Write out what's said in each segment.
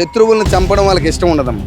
శత్రువులను చంపడం వాళ్ళకి ఇష్టం ఉండదమ్మా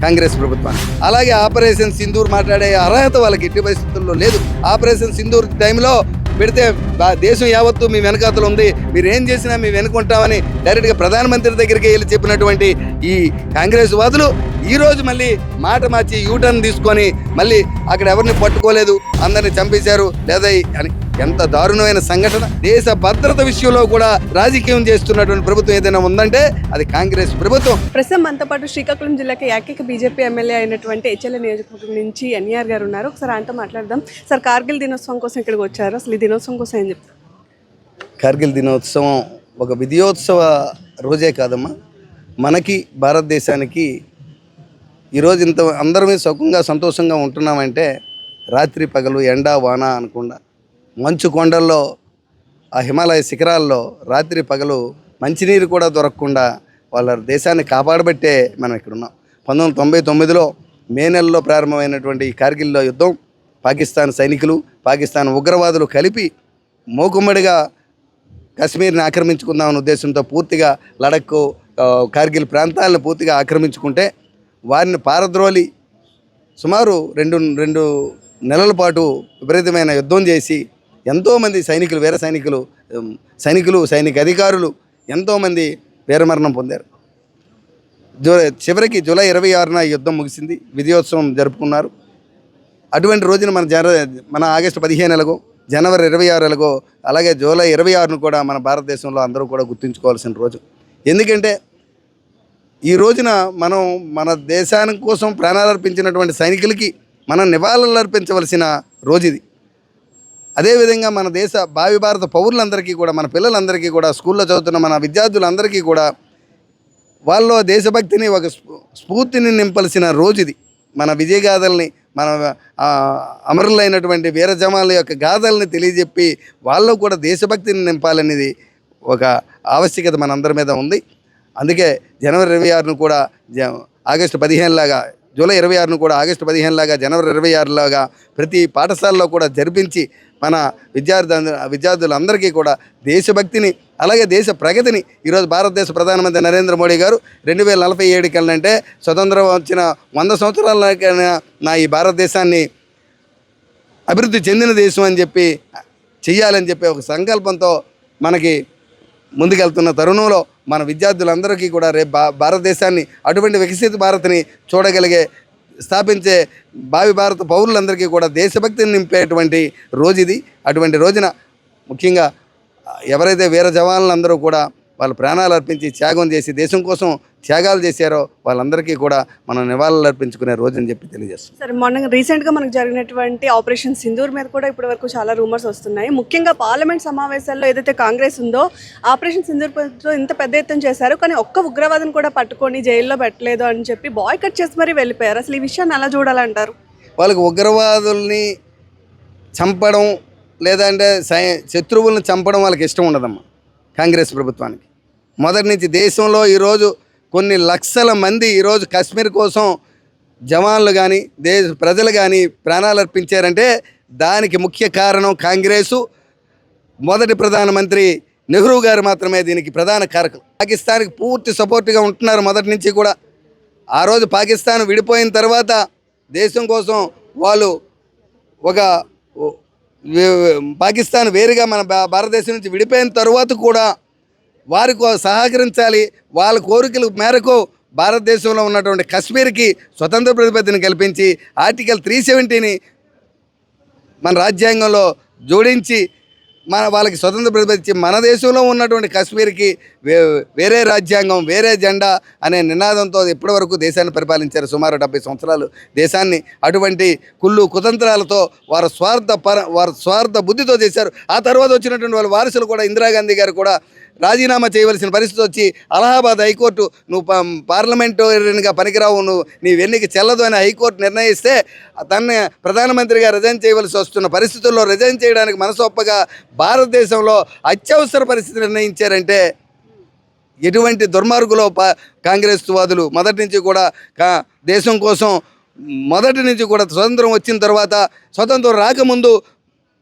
కాంగ్రెస్ ప్రభుత్వానికి. అలాగే ఆపరేషన్ సింధూర్ మాట్లాడే అర్హత వాళ్ళకి ఎట్టి పరిస్థితుల్లో లేదు. ఆపరేషన్ సింధూర్ టైంలో పెడితే బా- దేశం యావత్తు మీ వెనకాతలు ఉంది మీరు ఏం చేసినా మీ వెనుకుంటామని డైరెక్ట్గా ప్రధానమంత్రి దగ్గరికి వెళ్ళి చెప్పినటువంటి ఈ కాంగ్రెస్ వాదులు ఈరోజు మళ్ళీ మాట మార్చి యూటర్న్ తీసుకొని మళ్ళీ అక్కడ ఎవరిని పట్టుకోలేదు అందరిని చంపేశారు లేదా అని ఎంత దారుణమైన సంఘటన. దేశ భద్రత విషయంలో కూడా రాజకీయం చేస్తున్నటువంటి ప్రభుత్వం ఏదైనా ఉందంటే అది కాంగ్రెస్ ప్రభుత్వం. ప్రస్తుతం మనతో పాటు శ్రీకాకుళం జిల్లాకి ఏకైక బీజేపీ ఎమ్మెల్యే అయినటువంటి హెచ్ఎల్ నియోజకవర్గం నుంచి ఎన్ఈఆర్ గారు ఉన్నారు. ఒకసారి ఆయనతో మాట్లాడదాం. సార్ కార్గిల్ దినోత్సవం కోసం ఇక్కడికి వచ్చారు. అసలు ఈ దినోత్సవం కోసం ఏం చెప్తారు? కార్గిల్ దినోత్సవం ఒక విజయోత్సవ రోజే కాదమ్మా. మనకి భారతదేశానికి ఈరోజు ఇంత అందరమే సుఖంగా సంతోషంగా ఉంటున్నామంటే రాత్రి పగలు ఎండ వాన అనకుండా మంచు కొండల్లో ఆ హిమాలయ శిఖరాల్లో రాత్రి పగలు మంచినీరు కూడా దొరకకుండా వాళ్ళ దేశాన్ని కాపాడబట్టే మనం ఇక్కడ ఉన్నాం పంతొమ్మిది వందల తొంభై తొమ్మిదిలో మే నెలలో ప్రారంభమైనటువంటి ఈ కార్గిల్లో యుద్ధం పాకిస్తాన్ సైనికులు పాకిస్తాన్ ఉగ్రవాదులు కలిపి మూకుమ్మడిగా కాశ్మీర్ని ఆక్రమించుకుందామనే ఉద్దేశంతో పూర్తిగా లడక్ కార్గిల్ ప్రాంతాలను పూర్తిగా ఆక్రమించుకుంటే వారిని పారద్రోలి సుమారు రెండు రెండు నెలల పాటు విపరీతమైన యుద్ధం చేసి ఎంతోమంది సైనికులు వీర సైనికులు సైనికులు సైనిక అధికారులు ఎంతోమంది వీరమరణం పొందారు. జూ చివరికి జూలై ఇరవై ఆరున యుద్ధం ముగిసింది. విజయోత్సవం జరుపుకున్నారు. అటువంటి రోజున మన జన మన ఆగస్టు పదిహేను ఎలాగో జనవరి ఇరవై ఆరు ఎలాగో అలాగే జూలై ఇరవై ఆరును కూడా మన భారతదేశంలో అందరూ కూడా గుర్తుంచుకోవాల్సిన రోజు. ఎందుకంటే ఈ రోజున మనం మన దేశాని కోసం ప్రాణాలు అర్పించినటువంటి సైనికులకి మనం నివాళులు అర్పించవలసిన రోజు ఇది. అదేవిధంగా మన దేశ భావి భారత పౌరులందరికీ కూడా మన పిల్లలందరికీ కూడా స్కూల్లో చదువుతున్న మన విద్యార్థులందరికీ కూడా వాళ్ళలో దేశభక్తిని ఒక స్ఫూ- స్ఫూర్తిని నింపాల్సిన రోజు ఇది మన విజయగాథల్ని మన అమరులైనటువంటి వీర జవాన్ల యొక్క గాథల్ని తెలియజెప్పి వాళ్ళు కూడా దేశభక్తిని నింపాలనేది ఒక ఆవశ్యకత మనందరి మీద ఉంది. అందుకే జనవరి ఇరవై ఆరును కూడా జ ఆగస్టు పదిహేను లాగా జూలై ఇరవై ఆరును కూడా ఆగస్టు పదిహేను లాగా జనవరి ఇరవై ఆరులాగా ప్రతి పాఠశాలలో కూడా జరిపించి మన విద్యార్థి విద్యార్థులందరికీ కూడా దేశభక్తిని అలాగే దేశ ప్రగతిని ఈరోజు భారతదేశ ప్రధానమంత్రి నరేంద్ర మోడీ గారు రెండు వేల నలభై ఏడు కల్లంటే స్వతంత్రం వచ్చిన వంద సంవత్సరాలకైనా నా ఈ భారతదేశాన్ని అభివృద్ధి చెందిన దేశం అని చెప్పి చెయ్యాలని చెప్పి ఒక సంకల్పంతో మనకి ముందుకెళ్తున్న తరుణంలో మన విద్యార్థులందరికీ కూడా రేపు భా భారతదేశాన్ని అటువంటి వికసిత భారత్ని చూడగలిగే స్థాపించే భావి భారత పౌరులందరికీ కూడా దేశభక్తిని నింపేటువంటి రోజు ఇది అటువంటి రోజున ముఖ్యంగా ఎవరైతే వీర జవాన్లందరూ కూడా వాళ్ళ ప్రాణాలు అర్పించి త్యాగం చేసి దేశం కోసం త్యాగాలు చేశారో వాళ్ళందరికీ కూడా మనం నివాళులు అర్పించుకునే రోజు అని చెప్పి తెలియజేస్తాం సరే మొన్న రీసెంట్గా మనకు జరిగినటువంటి ఆపరేషన్ సింధూర్ మీద కూడా ఇప్పటి వరకు చాలా రూమర్స్ వస్తున్నాయి. ముఖ్యంగా పార్లమెంట్ సమావేశాల్లో ఏదైతే కాంగ్రెస్ ఉందో ఆపరేషన్ సింధూర్ ఇంత పెద్ద ఎత్తున చేశారు. కానీ ఒక్క ఉగ్రవాదిని కూడా పట్టుకొని జైల్లో పెట్టలేదు అని చెప్పి బాయ్ కట్ చేసి మరీ వెళ్ళిపోయారు. అసలు ఈ విషయాన్ని ఎలా చూడాలంటారు? వాళ్ళకి ఉగ్రవాదుల్ని చంపడం లేదంటే సై శత్రువులను చంపడం వాళ్ళకి ఇష్టం ఉండదమ్మా కాంగ్రెస్ ప్రభుత్వానికి. మొదటి నుంచి దేశంలో ఈరోజు కొన్ని లక్షల మంది ఈరోజు కాశ్మీర్ కోసం జవాన్లు కానీ దేశ ప్రజలు కానీ ప్రాణాలు అర్పించారంటే దానికి ముఖ్య కారణం కాంగ్రెసు. మొదటి ప్రధానమంత్రి నెహ్రూ గారు మాత్రమే దీనికి ప్రధాన కారకులు. పాకిస్తాన్కి పూర్తి సపోర్ట్గా ఉంటున్నారు మొదటి నుంచి కూడా. ఆ రోజు పాకిస్తాన్ విడిపోయిన తర్వాత దేశం కోసం వాళ్ళు ఒక పాకిస్తాన్ వేరుగా మన భా- భారతదేశం నుంచి విడిపోయిన తర్వాత కూడా వారికి సహకరించాలి. వాళ్ళ కోరికల మేరకు భారతదేశంలో ఉన్నటువంటి కశ్మీర్కి స్వతంత్ర ప్రతిపత్తిని కల్పించి ఆర్టికల్ త్రీ సెవెంటీని మన రాజ్యాంగంలో జోడించి మన వాళ్ళకి స్వతంత్ర ప్రతిపత్తి మన దేశంలో ఉన్నటువంటి కశ్మీర్కి వే వేరే రాజ్యాంగం వేరే జెండా అనే నినాదంతో ఇప్పటివరకు దేశాన్ని పరిపాలించారు. సుమారు డెబ్బై సంవత్సరాలు దేశాన్ని అటువంటి కుళ్ళు కుతంత్రాలతో వారు స్వార్థ పర వారు స్వార్థ బుద్ధితో చేశారు. ఆ తర్వాత వచ్చినటువంటి వాళ్ళ వారసులు కూడా ఇందిరాగాంధీ గారు కూడా రాజీనామా చేయవలసిన పరిస్థితి వచ్చి అలహాబాద్ హైకోర్టు నువ్వు పార్లమెంటరీగా పనికిరావు నువ్వు నీ వెన్నికి చెల్లదు అని హైకోర్టు నిర్ణయిస్తే తనని ప్రధానమంత్రిగా రిజైన్ చేయవలసి వస్తున్న పరిస్థితుల్లో రిజైన్ చేయడానికి మనసొప్పగా భారతదేశంలో అత్యవసర పరిస్థితి నిర్ణయించారంటే ఎటువంటి దుర్మార్గులో కాంగ్రెస్ వాదులు మొదటి నుంచి కూడా కా దేశం కోసం మొదటి నుంచి కూడా స్వతంత్రం వచ్చిన తర్వాత స్వతంత్రం రాకముందు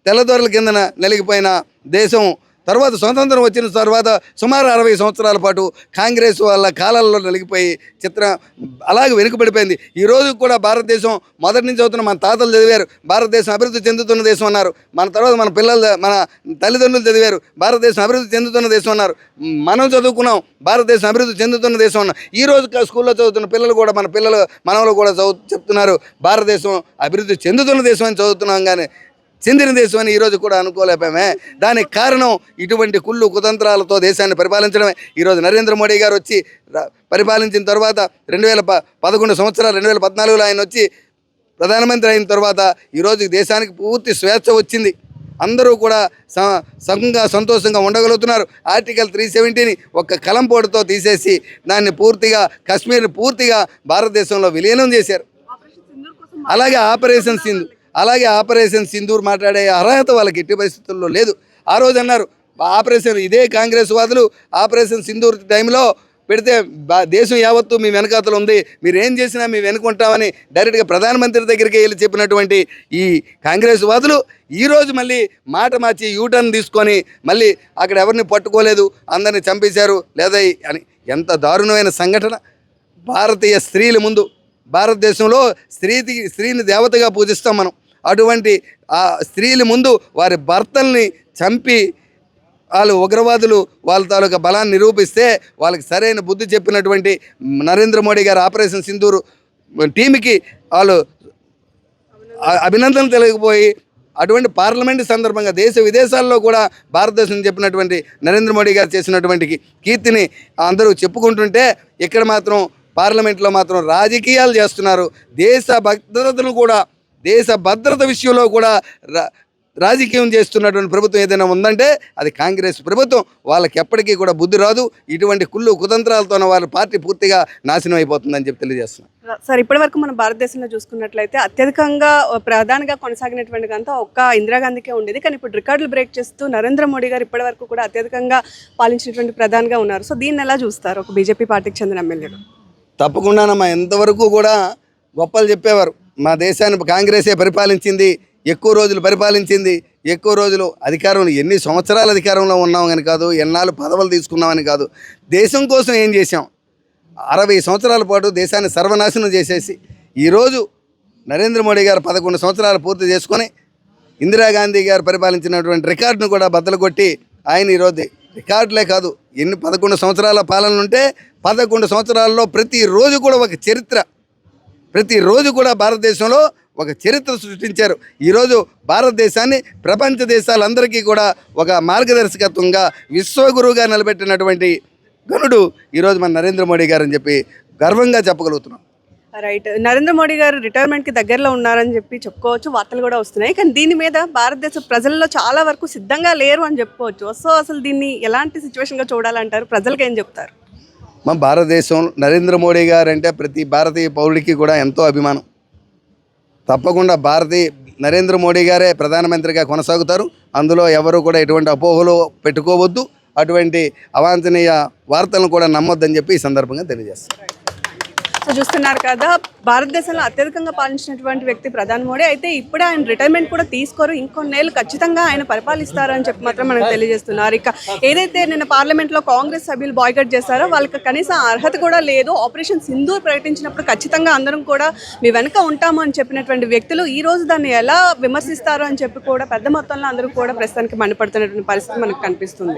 తెల్లదొరల కిందన నలిగిపోయిన దేశం తర్వాత స్వతంత్రం వచ్చిన తర్వాత సుమారు అరవై సంవత్సరాల పాటు కాంగ్రెస్ వాళ్ళ కాలాల్లో నలిగిపోయి చిత్రం అలాగే వెనుకబడిపోయింది. ఈ రోజు కూడా భారతదేశం మొదటి నుంచి చదువుతున్న మన తాతలు చదివారు. భారతదేశం అభివృద్ధి చెందుతున్న దేశం అన్నారు. మన తర్వాత మన పిల్లలు మన తల్లిదండ్రులు చదివారు. భారతదేశం అభివృద్ధి చెందుతున్న దేశం అన్నారు. మనం చదువుకున్నాం. భారతదేశం అభివృద్ధి చెందుతున్న దేశం అన్నాం. ఈ రోజు కా- స్కూల్లో చదువుతున్న పిల్లలు కూడా మన పిల్లలు మనవలు కూడా చదువు చెప్తున్నారు. భారతదేశం అభివృద్ధి చెందుతున్న దేశం అని చదువుతున్నాం కానీ చెందిన దేశం అని ఈరోజు కూడా అనుకోలేపామే. దానికి కారణం ఇటువంటి కుళ్ళు కుతంత్రాలతో దేశాన్ని పరిపాలించడమే. ఈరోజు నరేంద్ర మోడీ గారు వచ్చి పరిపాలించిన తర్వాత రెండు వేల ప పదకొండు సంవత్సరాలు రెండు వేల పద్నాలుగులో ఆయన వచ్చి ప్రధానమంత్రి అయిన తర్వాత ఈరోజు దేశానికి పూర్తి స్వేచ్ఛ వచ్చింది. అందరూ కూడా స సంఘంగా సంతోషంగా ఉండగలుగుతున్నారు. ఆర్టికల్ త్రీ సెవెంటీని ఒక్క కలంపోటుతో తీసేసి దాన్ని పూర్తిగా కాశ్మీర్ని పూర్తిగా భారతదేశంలో విలీనం చేశారు. అలాగే ఆపరేషన్ సింధు అలాగే ఆపరేషన్ సింధూర్ మాట్లాడే అర్హత వాళ్ళకి ఎట్టి పరిస్థితుల్లో లేదు. ఆ రోజు అన్నారు ఆపరేషన్ ఇదే కాంగ్రెస్ వాదులు ఆపరేషన్ సింధూర్ టైంలో పెడితే బా- దేశం యావత్తు మీ వెనకాతలు ఉంది మీరు ఏం చేసినా మేము వెనుకుంటామని డైరెక్ట్గా ప్రధానమంత్రి దగ్గరికి వెళ్ళి చెప్పినటువంటి ఈ కాంగ్రెస్ వాదులు ఈరోజు మళ్ళీ మాట మార్చి యూటర్న్ తీసుకొని మళ్ళీ అక్కడ ఎవరిని పట్టుకోలేదు అందరిని చంపేశారు లేదా అని ఎంత దారుణమైన సంఘటన. భారతీయ స్త్రీల ముందు భారతదేశంలో స్త్రీకి స్త్రీని దేవతగా పూజిస్తాం మనం. అటువంటి ఆ స్త్రీల ముందు వారి భర్తల్ని చంపి వాళ్ళు ఉగ్రవాదులు వాళ్ళ తాలూకా బలాన్ని నిరూపిస్తే వాళ్ళకి సరైన బుద్ధి చెప్పినటువంటి నరేంద్ర మోడీ గారు ఆపరేషన్ సింధూరు టీంకి వాళ్ళు అభినందనలు తెలియకపోయి అటువంటి పార్లమెంట్ సందర్భంగా దేశ విదేశాల్లో కూడా భారతదేశం చెప్పినటువంటి నరేంద్ర మోడీ గారు చేసినటువంటి కీర్తిని అందరూ చెప్పుకుంటుంటే ఇక్కడ మాత్రం పార్లమెంట్లో మాత్రం రాజకీయాలు చేస్తున్నారు. దేశ భద్రతను కూడా దేశ భద్రత విషయంలో కూడా రా- రాజకీయం చేస్తున్నటువంటి ప్రభుత్వం ఏదైనా ఉందంటే అది కాంగ్రెస్ ప్రభుత్వం. వాళ్ళకి ఎప్పటికీ కూడా బుద్ధి రాదు. ఇటువంటి కుళ్ళు కుతంత్రాలతోన వాళ్ళ పార్టీ పూర్తిగా నాశనం అయిపోతుందని చెప్పి తెలియజేస్తున్నాను సార్ ఇప్పటివరకు మనం మన భారతదేశంలో చూసుకున్నట్లయితే అత్యధికంగా ప్రధానంగా కొనసాగినటువంటి అంతా ఒక్క ఇందిరాగాంధీకే ఉండేది. కానీ ఇప్పుడు రికార్డులు బ్రేక్ చేస్తూ నరేంద్ర మోడీ గారు ఇప్పటి వరకు కూడా అత్యధికంగా పాలించినటువంటి ప్రధానిగా ఉన్నారు. సో దీన్ని ఎలా చూస్తారు ఒక బీజేపీ పార్టీకి చెందిన ఎమ్మెల్యేలు? తప్పకుండానమ్మా ఎంతవరకు కూడా గొప్పలు చెప్పేవారు. మా దేశాన్ని కాంగ్రెసే పరిపాలించింది ఎక్కువ రోజులు పరిపాలించింది ఎక్కువ రోజులు అధికారంలో ఎన్ని సంవత్సరాలు అధికారంలో ఉన్నామని కాదు ఎన్నాళ్ళు పదవులు తీసుకున్నామని కాదు దేశం కోసం ఏం చేశాం? అరవై సంవత్సరాల పాటు దేశాన్ని సర్వనాశనం చేసేసి ఈరోజు నరేంద్ర మోడీ గారు పదకొండు సంవత్సరాలు పూర్తి చేసుకొని ఇందిరాగాంధీ గారు పరిపాలించినటువంటి రికార్డును కూడా బద్దలు కొట్టి ఆయన ఈరోజు రికార్డులే కాదు ఎన్ని పదకొండు సంవత్సరాల పాలన ఉంటే పదకొండు సంవత్సరాల్లో ప్రతిరోజు కూడా ఒక చరిత్ర. ప్రతిరోజు కూడా భారతదేశంలో ఒక చరిత్ర సృష్టించారు. ఈరోజు భారతదేశాన్ని ప్రపంచ దేశాలందరికీ కూడా ఒక మార్గదర్శకత్వంగా విశ్వగురువుగా నిలబెట్టినటువంటి గనుడు ఈరోజు మన నరేంద్ర మోడీ గారు అని చెప్పి గర్వంగా చెప్పగలుగుతున్నాం. రైట్ నరేంద్ర మోడీ గారు రిటైర్మెంట్కి దగ్గరలో ఉన్నారని చెప్పి చెప్పుకోవచ్చు వార్తలు కూడా వస్తున్నాయి. కానీ దీని మీద భారతదేశ ప్రజల్లో చాలా వరకు సిద్ధంగా లేరు అని చెప్పుకోవచ్చు. సో అసలు దీన్ని ఎలాంటి సిచ్యువేషన్గా చూడాలంటారు? ప్రజలకు ఏం చెప్తారు? మా భారతదేశం నరేంద్ర మోడీ గారు అంటే ప్రతి భారతీయ పౌరుడికి కూడా ఎంతో అభిమానం. తప్పకుండా భారతీయ నరేంద్ర మోడీ గారే ప్రధానమంత్రిగా కొనసాగుతారు. అందులో ఎవరు కూడా ఎటువంటి అపోహలు పెట్టుకోవద్దు. అటువంటి అవాంఛనీయ వార్తలను కూడా నమ్మొద్దని చెప్పి ఈ సందర్భంగా తెలియజేస్తారు సో చూస్తున్నారు కదా భారతదేశంలో అత్యధికంగా పాలించినటువంటి వ్యక్తి ప్రధాని మోడీ. అయితే ఇప్పుడే ఆయన రిటైర్మెంట్ కూడా తీసుకోరు. ఇంకొన్నేళ్ళు ఖచ్చితంగా ఆయన పరిపాలిస్తారు అని చెప్పి మాత్రం మనకు తెలియజేస్తున్నారు. ఇక ఏదైతే నిన్న పార్లమెంట్లో కాంగ్రెస్ సభ్యులు బాయ్కట్ చేశారో వాళ్ళకి కనీసం అర్హత కూడా లేదు. ఆపరేషన్ సింధూర్ ప్రకటించినప్పుడు ఖచ్చితంగా అందరం కూడా మీ వెనక ఉంటాము అని చెప్పినటువంటి వ్యక్తులు ఈ రోజు దాన్ని ఎలా విమర్శిస్తారు అని చెప్పి కూడా పెద్ద మొత్తంలో అందరూ కూడా ప్రస్తుతానికి మండిపడుతున్నటువంటి పరిస్థితి మనకు కనిపిస్తుంది.